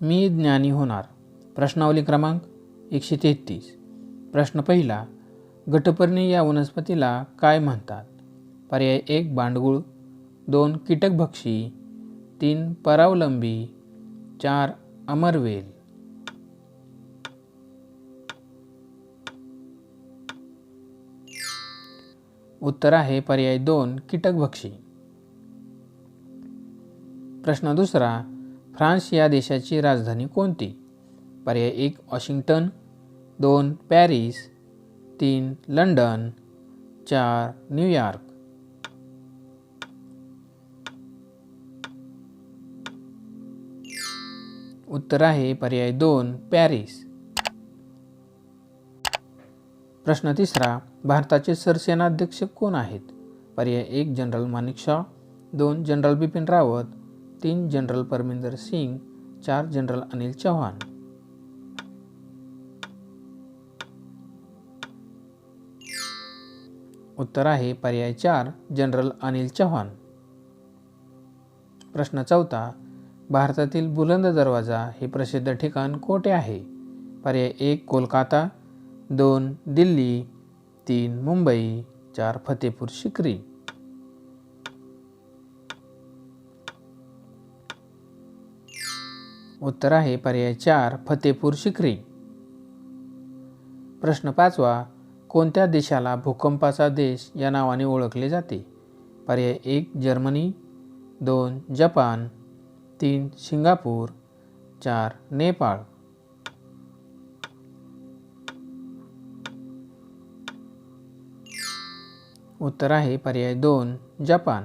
मी ज्ञानी होणार. प्रश्नावली क्रमांक एकशे तेहतीस. प्रश्न पहिला गटपर्णी या वनस्पतीला काय म्हणतात? पर्याय एक बांडगुळ. दोन कीटकभक्षी. तीन परावलंबी. चार अमरवेल. उत्तर आहे पर्याय दोन कीटकभक्षी. प्रश्न दुसरा फ्रान्स या देशाची राजधानी कोणती? पर्याय एक वॉशिंग्टन. दोन पॅरिस. तीन लंडन. चार न्यूयॉर्क उत्तर आहे पर्याय दोन पॅरिस. प्रश्न तिसरा भारताचे सरसेनाध्यक्ष कोण आहेत? पर्याय एक जनरल मानिक शॉ. दोन जनरल बिपिन रावत. तीन जनरल परमिंदर सिंग चार जनरल अनिल चौहान उत्तर आहे पर्याय चार जनरल अनिल चौहान प्रश्न चौथा भारतातील बुलंद दरवाजा हे प्रसिद्ध ठिकाण कोठे आहे? पर्याय एक कोलकाता. दोन दिल्ली. तीन मुंबई. चार फतेपूर शिक्री. उत्तर आहे पर्याय चार फतेपूर शिक्री प्रश्न पाचवा कोणत्या देशाला भूकंपाचा देश या नावाने ओळखले जाते? पर्याय एक जर्मनी. दोन जपान. तीन सिंगापूर. चार नेपाळ. उत्तर आहे पर्याय दोन जपान.